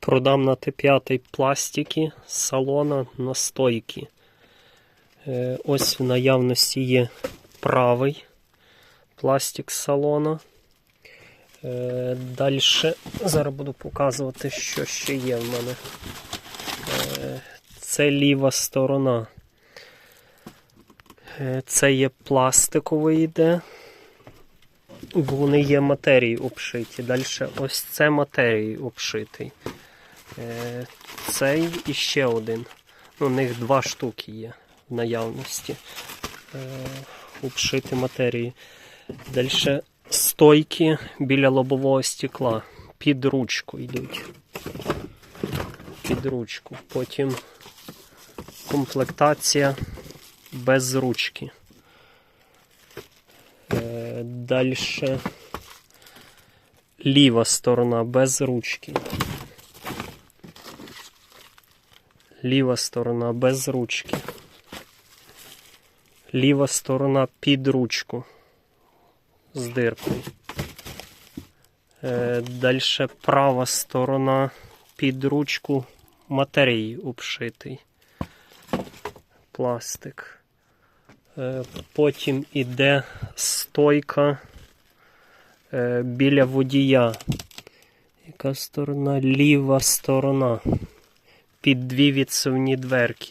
Продам на Т5 пластики з салона на стойки. Е, Ось в наявності є правий пластик з салона. Далі зараз буду показувати, що ще є в мене. Е, Це ліва сторона. Е, Це є пластиковий йде. Бо вони є матерії обшиті. Далі ось це матерії обшитий. Е, Цей і ще один. Ну, у них два штуки є в наявності. Е, Обшиті матерії. Далі стойки біля лобового стекла. Під ручку йдуть. Під ручку. Потім комплектація без ручки. Е, Далі ліва сторона без ручки. Ліва сторона без ручки. Ліва сторона під ручку з диркою. Е, Далі права сторона під ручку матерії обшитий. Пластик. Е, Потім іде стойка е, біля водія. Яка сторона? Ліва сторона. Під дві відсувні дверки.